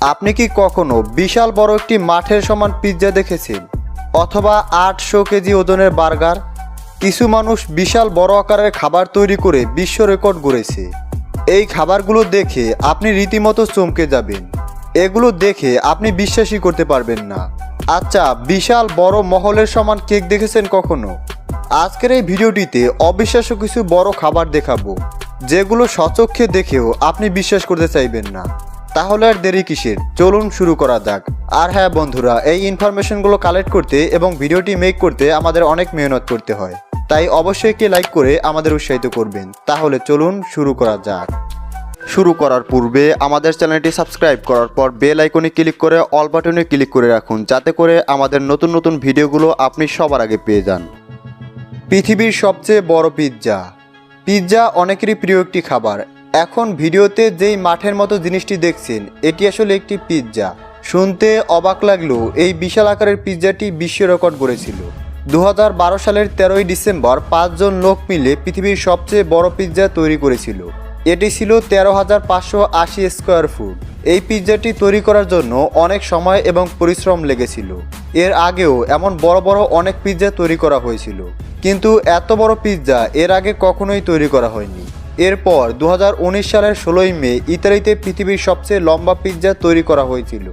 আপনি কি কখনো বিশাল বড় একটি মাঠের সমান পিৎজা দেখেছেন? অথবা আটশো কেজি ওজনের বার্গার? কিছু মানুষ বিশাল বড় আকারের খাবার তৈরি করে বিশ্ব রেকর্ড গড়েছে। এই খাবারগুলো দেখে আপনি রীতিমতো চমকে যাবেন। এগুলো দেখে আপনি বিশ্বাসই করতে পারবেন না। আচ্ছা বিশাল বড় মহলের সমান কেক দেখেছেন কখনো? আজকের এই ভিডিওটিতে অবিশ্বাস্য কিছু বড় খাবার দেখাবো, যেগুলো সচক্ষে দেখেও আপনি বিশ্বাস করতে চাইবেন না। তাহলে আর দেরি কিসের? চলুন শুরু করা যাক। আর হ্যাঁ বন্ধুরা, এই ইনফরমেশনগুলো কালেক্ট করতে এবং ভিডিওটি মেক করতে আমাদের অনেক মেহনত করতে হয়। তাই অবশ্যই কে লাইক করে আমাদের উৎসাহিত করবেন। তাহলে চলুন শুরু করা যাক। শুরু করার পূর্বে আমাদের চ্যানেলটি সাবস্ক্রাইব করার পর বেল আইকনে ক্লিক করে অল বাটনে ক্লিক করে রাখুন, যাতে করে আমাদের নতুন নতুন ভিডিওগুলো আপনি সবার আগে পেয়ে যান। পৃথিবীর সবচেয়ে বড় পিৎজা পিৎজা অনেকেরই প্রিয় একটি খাবার। এখন ভিডিওতে যেই মাঠের মতো জিনিসটি দেখছেন, এটি আসলে একটি পিৎজা। শুনতে অবাক লাগলেও এই বিশাল আকারের পিৎজাটি বিশ্ব রেকর্ড গড়েছিল। দু সালের তেরোই ডিসেম্বর পাঁচজন লোক মিলে পৃথিবীর সবচেয়ে বড় পিৎজা তৈরি করেছিল। এটি ছিল তেরো হাজার পাঁচশো আশি স্কোয়ার ফুট। এই পিৎজাটি তৈরি করার জন্য অনেক সময় এবং পরিশ্রম লেগেছিল। এর আগেও এমন বড় বড় অনেক পিৎজা তৈরি করা হয়েছিল। কিন্তু এত বড় পিৎজা এর আগে কখনোই তৈরি করা হয়নি। এরপর দু হাজার উনিশ সালের ষোলোই মে ইতালিতে পৃথিবীর সবচেয়ে লম্বা পিৎজা তৈরি করা হয়েছিল।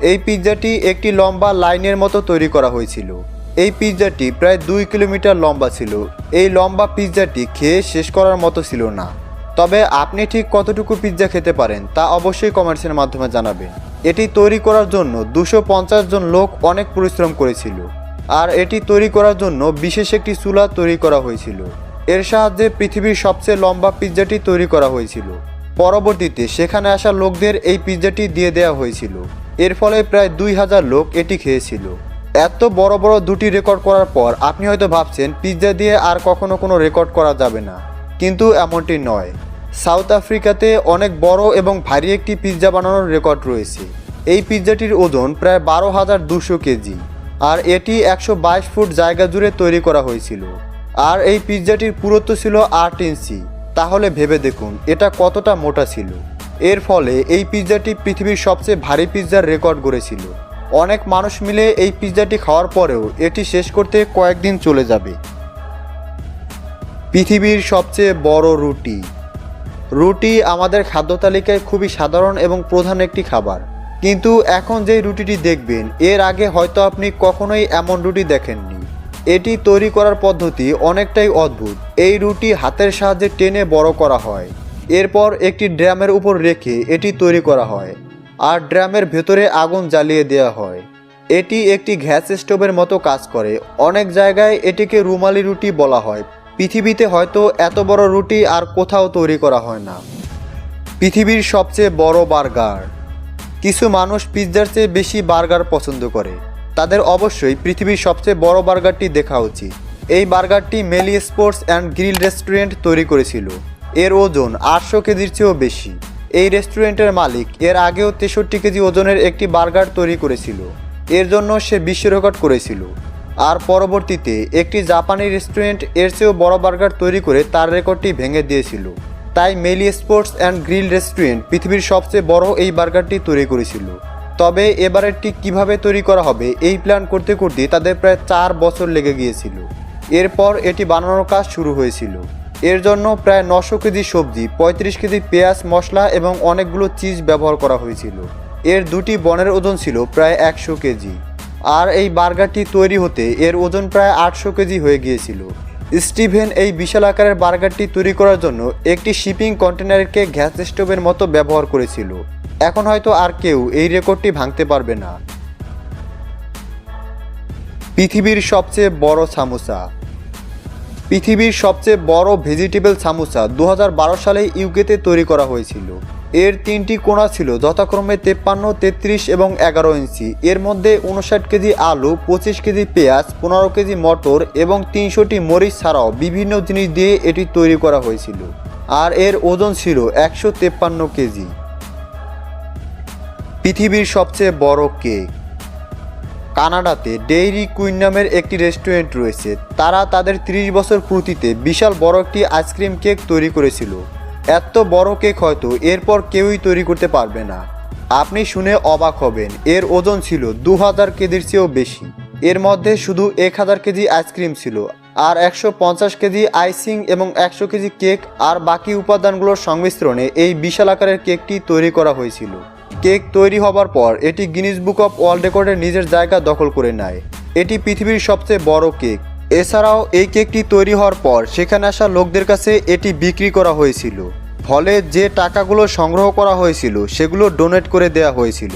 এই পিৎজাটি একটি লম্বা লাইনের মতো তৈরি করা হয়েছিল। এই পিৎজাটি প্রায় দুই কিলোমিটার লম্বা ছিল। এই লম্বা পিৎজাটি খেয়ে শেষ করার মতো ছিল না। তবে আপনি ঠিক কতটুকু পিৎজা খেতে পারেন তা অবশ্যই কমেন্টসের মাধ্যমে জানাবেন। এটি তৈরি করার জন্য দুশো জন লোক অনেক পরিশ্রম করেছিল। আর এটি তৈরি করার জন্য বিশেষ একটি চুলা তৈরি করা হয়েছিল। এর সাহায্যে পৃথিবীর সবচেয়ে লম্বা পিৎজাটি তৈরি করা হয়েছিল। পরবর্তীতে সেখানে আসা লোকদের এই পিৎজাটি দিয়ে দেওয়া হয়েছিল। এর ফলে প্রায় দুই হাজার লোক এটি খেয়েছিল। এত বড় বড় দুটি রেকর্ড করার পর আপনি হয়তো ভাবছেন পিৎজা দিয়ে আর কখনো কোনো রেকর্ড করা যাবে না। কিন্তু এমনটি নয়। সাউথ আফ্রিকাতে অনেক বড় এবং ভারী একটি পিৎজা বানানোর রেকর্ড রয়েছে। এই পিৎজাটির ওজন প্রায় বারো হাজার দুশো কেজি। আর এটি একশো বাইশ ফুট জায়গা জুড়ে তৈরি করা হয়েছিল। আর এই পিৎজাটির পুরুত্ব ছিল আট ইঞ্চি। তাহলে ভেবে দেখুন, এটা কতটা মোটা ছিল। এর ফলে এই পিৎজাটি পৃথিবীর সবচেয়ে ভারী পিৎজার রেকর্ড গড়েছিল। অনেক মানুষ মিলে এই পিৎজাটি খাওয়ার পরেও এটি শেষ করতে কয়েকদিন চলে যাবে। পৃথিবীর সবচেয়ে বড় রুটি। রুটি আমাদের খাদ্য তালিকায় খুবই সাধারণ এবং প্রধান একটি খাবার। কিন্তু এখন যে রুটিটি দেখবেন, এর আগে হয়তো আপনি কখনোই এমন রুটি দেখেননি। এটি তৈরি করার পদ্ধতি অনেকটাই অদ্ভুত। এই রুটি হাতের সাহায্যে টেনে বড় করা হয়। এরপর একটি ড্রামের উপর রেখে এটি তৈরি করা হয় আর ড্রামের ভেতরে আগুন জ্বালিয়ে দেওয়া হয়। এটি একটি গ্যাস স্টোভের মতো কাজ করে। অনেক জায়গায় এটিকে রুমালি রুটি বলা হয়। পৃথিবীতে হয়তো এত বড় রুটি আর কোথাও তৈরি করা হয় না। পৃথিবীর সবচেয়ে বড় বার্গার। কিছু মানুষ পিৎজার চেয়ে বেশি বার্গার পছন্দ করে। তাদের অবশ্যই পৃথিবীর সবচেয়ে বড় বার্গারটি দেখা উচিত। এই বার্গারটি মেলি স্পোর্টস অ্যান্ড গ্রিল রেস্টুরেন্ট তৈরি করেছিল। এর ওজন আটশো কেজির চেয়েও বেশি। এই রেস্টুরেন্টের মালিক এর আগেও তেষট্টি কেজি ওজনের একটি বার্গার তৈরি করেছিল। এর জন্য সে বিশ্ব রেকর্ড করেছিল। আর পরবর্তীতে একটি জাপানি রেস্টুরেন্টের চেয়েও বড় বার্গার তৈরি করে তার রেকর্ডটি ভেঙে দিয়েছিল। তাই মেলি স্পোর্টস অ্যান্ড গ্রিল রেস্টুরেন্ট পৃথিবীর সবচেয়ে বড় এই বার্গারটি তৈরি করেছিল। তবে এবারেরটি কীভাবে তৈরি করা হবে, এই প্ল্যান করতে করতে তাদের প্রায় চার বছর লেগে গিয়েছিল। এরপর এটি বানানোর কাজ শুরু হয়েছিল। এর জন্য প্রায় নশো কেজি সবজি, পঁয়ত্রিশ কেজি পেঁয়াজ মশলা এবং অনেকগুলো চিজ ব্যবহার করা হয়েছিল। এর দুটি বনের ওজন ছিল প্রায় একশো কেজি। আর এই বার্গারটি তৈরি হতে এর ওজন প্রায় আটশো কেজি হয়ে গিয়েছিল। স্টিভেন, এই বিশাল আকারের বার্গারটি তৈরি করার জন্য একটি শিপিং কন্টেনারকে গ্যাস স্টোভের মতো ব্যবহার করেছিল। এখন হয়তো আর কেউ এই রেকর্ডটি ভাঙতে পারবে না। পৃথিবীর সবচেয়ে বড় সামোসা। পৃথিবীর সবচেয়ে বড় ভেজিটেবল সামোসা দু সালে ইউকেতে তৈরি করা হয়েছিল। এর তিনটি কোণা ছিল যথাক্রমে তেপ্পান্ন, তেত্রিশ এবং এগারো ইঞ্চি। এর মধ্যে উনষাট কেজি আলু, পঁচিশ কেজি পেঁয়াজ, পনেরো কেজি মটর এবং তিনশোটি মরিচ ছাড়াও বিভিন্ন জিনিস দিয়ে এটি তৈরি করা হয়েছিল। আর এর ওজন ছিল একশো তেপ্পান্ন কেজি। পৃথিবীর সবচেয়ে বড় কেক। কানাডাতে ডেইরি কুইন নামের একটি রেস্টুরেন্ট রয়েছে। তারা তাদের 30 বছর পূর্তিতে বিশাল বড় একটি আইসক্রিম কেক তৈরি করেছিল। এত বড় কেক হয়তো এরপর কেউই তৈরি করতে পারবে না। আপনি শুনে অবাক হবেন, এর ওজন ছিল দু হাজার কেজির চেয়েও বেশি। এর মধ্যে শুধু এক হাজার কেজি আইসক্রিম ছিল, আর একশো পঞ্চাশ কেজি আইসিং এবং একশো কেজি কেক আর বাকি উপাদানগুলোর সংমিশ্রণে এই বিশাল আকারের কেকটি তৈরি করা হয়েছিল। কেক তৈরি হবার পর এটি গিনিস বুক অফ ওয়ার্ল্ড রেকর্ডে নিজের জায়গা দখল করে নেয়। এটি পৃথিবীর সবচেয়ে বড় কেক। এছাড়াও এই কেকটি তৈরি হওয়ার পর সেখানে আসা লোকদের কাছে এটি বিক্রি করা হয়েছিল। ফলে যে টাকাগুলো সংগ্রহ করা হয়েছিল, সেগুলো ডোনেট করে দেওয়া হয়েছিল।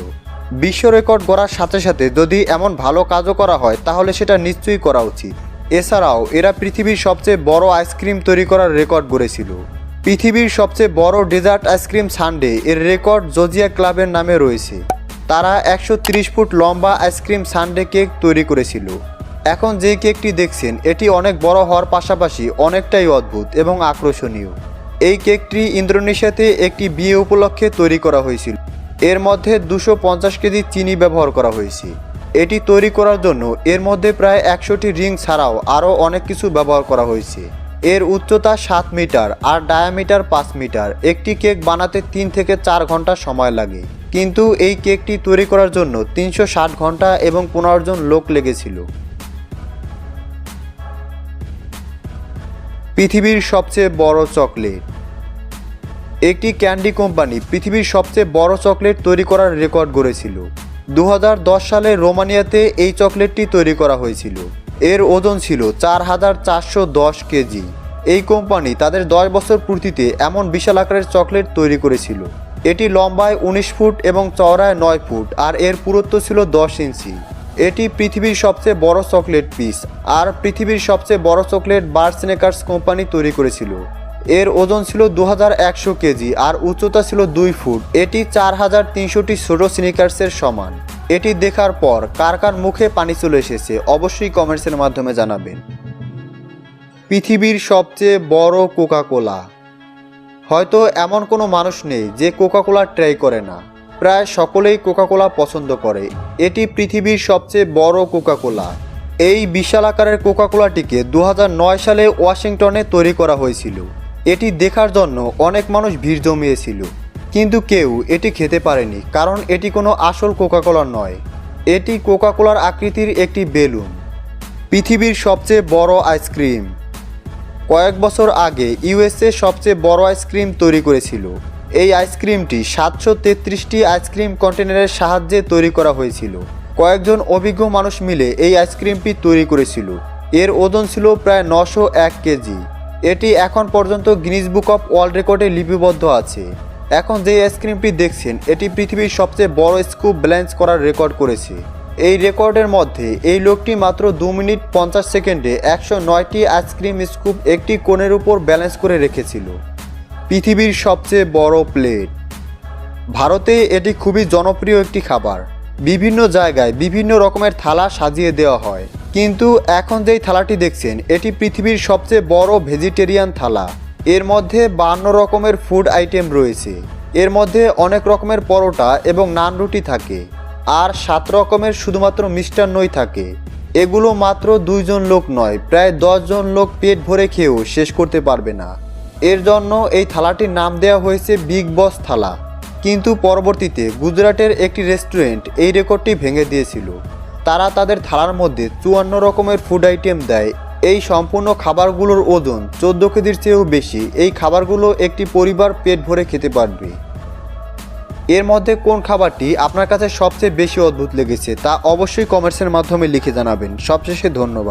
বিশ্ব রেকর্ড গড়ার সাথে সাথে যদি এমন ভালো কাজও করা হয়, তাহলে সেটা নিশ্চয়ই করা উচিত। এছাড়াও, এরা পৃথিবীর সবচেয়ে বড় আইসক্রিম তৈরি করার রেকর্ড গড়েছিল। পৃথিবীর সবচেয়ে বড় ডেজার্ট আইসক্রিম সানডে এর রেকর্ড জর্জিয়া ক্লাবের নামে রয়েছে। তারা একশো ত্রিশ ফুট লম্বা আইসক্রিম সানডে কেক তৈরি করেছিল। এখন যে কেকটি দেখছেন, এটি অনেক বড় হওয়ার পাশাপাশি অনেকটাই অদ্ভুত এবং আকর্ষণীয়। এই কেকটি ইন্দোনেশিয়াতে একটি বিয়ে উপলক্ষে তৈরি করা হয়েছিল। এর মধ্যে দুশো পঞ্চাশ কেজি চিনি ব্যবহার করা হয়েছে। এটি তৈরি করার জন্য এর মধ্যে প্রায় একশোটি রিং ছাড়াও আরও অনেক কিছু ব্যবহার করা হয়েছে। এর উচ্চতা সাত মিটার আর ডায়ামিটার পাঁচ মিটার। একটি কেক বানাতে তিন থেকে চার ঘণ্টা সময় লাগে। কিন্তু এই কেকটি তৈরি করার জন্য তিনশো ষাট ঘণ্টা এবং পনেরো জন লোক লেগেছিল। পৃথিবীর সবচেয়ে বড় চকলেট। একটি ক্যান্ডি কোম্পানি পৃথিবীর সবচেয়ে বড় চকলেট তৈরি করার রেকর্ড গড়েছিল। দু হাজার দশ সালে রোমানিয়াতে এই চকলেটটি তৈরি করা হয়েছিল। এর ওজন ছিল চার হাজার চারশো দশ কেজি। এই কোম্পানি তাদের দশ বছর পূর্তিতে এমন বিশাল আকারের চকলেট তৈরি করেছিল। এটি লম্বায় উনিশ ফুট এবং চওড়ায় নয় ফুট, আর এর পুরুত্ব ছিল দশ ইঞ্চি। এটি পৃথিবীর সবচেয়ে বড় চকলেট পিস, আর পৃথিবীর সবচেয়ে বড় চকলেট বার স্নেকার্স কোম্পানি তৈরি করেছিল। এর ওজন ছিল দু কেজি আর উচ্চতা ছিল দুই ফুট। এটি চার হাজার তিনশোটি ছোট স্নিকার্সের সমান। এটি দেখার পর কার কার মুখে পানি চলে এসেছে অবশ্যই কমেন্টসের মাধ্যমে জানাবেন। পৃথিবীর সবচেয়ে বড় কোকা কোলা হয়তো এমন কোনো মানুষ নেই যে কোকা কোলা ট্রাই করে না। প্রায় সকলেই কোকাকোলা পছন্দ করে। এটি পৃথিবীর সবচেয়ে বড় কোকাকোলা। এই বিশাল আকারের কোকা কোলাটিকে দু সালে ওয়াশিংটনে তৈরি করা হয়েছিল। এটি দেখার জন্য অনেক মানুষ ভিড় জমিয়েছিল। কিন্তু কেউ এটি খেতে পারেনি, কারণ এটি কোনো আসল কোকা কোলা নয়। এটি কোকাকোলার আকৃতির একটি বেলুন। পৃথিবীর সবচেয়ে বড় আইসক্রিম। কয়েক বছর আগে ইউএসএ সবচেয়ে বড় আইসক্রিম তৈরি করেছিল। এই আইসক্রিমটি সাতশো তেত্রিশটি আইসক্রিম কন্টেনারের সাহায্যে তৈরি করা হয়েছিল। কয়েকজন অভিজ্ঞ মানুষ মিলে এই আইসক্রিমটি তৈরি করেছিল। এর ওজন ছিল প্রায় নশো এক কেজি। এটি এখন পর্যন্ত গিনিস বুক অফ ওয়ার্ল্ড রেকর্ডে লিপিবদ্ধ আছে। এখন যে আইসক্রিমটি দেখছেন, এটি পৃথিবীর সবচেয়ে বড় স্কুপ ব্যালেন্স করার রেকর্ড করেছে। এই রেকর্ডের মধ্যে এই লোকটি মাত্র দু মিনিট পঞ্চাশ সেকেন্ডে একশো নয়টি আইসক্রিম স্কুপ একটি কোণের উপর ব্যালেন্স করে রেখেছিল। পৃথিবীর সবচেয়ে বড় প্লেট। ভারতে এটি খুবই জনপ্রিয় একটি খাবার। বিভিন্ন জায়গায় বিভিন্ন রকমের থালা সাজিয়ে দেওয়া হয়। কিন্তু এখন যেই থালাটি দেখছেন, এটি পৃথিবীর সবচেয়ে বড় ভেজিটেরিয়ান থালা। এর মধ্যে বান্ন রকমের ফুড আইটেম রয়েছে। এর মধ্যে অনেক রকমের পরোটা এবং নান রুটি থাকে। আর সাত রকমের শুধুমাত্র মিষ্টান্নই থাকে। এগুলো মাত্র দুইজন লোক নয়, প্রায় দশজন লোক পেট ভরে খেয়েও শেষ করতে পারবে না। এর জন্য এই থালাটির নাম দেওয়া হয়েছে বিগ বস থালা। কিন্তু পরবর্তীতে গুজরাটের একটি রেস্টুরেন্ট এই রেকর্ডটি ভেঙে দিয়েছিল। তারা তাদের থালার মধ্যে চুয়ান্ন রকমের ফুড আইটেম দেয়। এই সম্পূর্ণ খাবারগুলোর ওজন চোদ্দ কেজির চেয়েও বেশি। এই খাবারগুলো একটি পরিবার পেট ভরে খেতে পারবে। এর মধ্যে কোন খাবারটি আপনার কাছে সবচেয়ে বেশি অদ্ভুত লেগেছে তা অবশ্যই কমেন্টসের মাধ্যমে লিখে জানাবেন। সবশেষে ধন্যবাদ।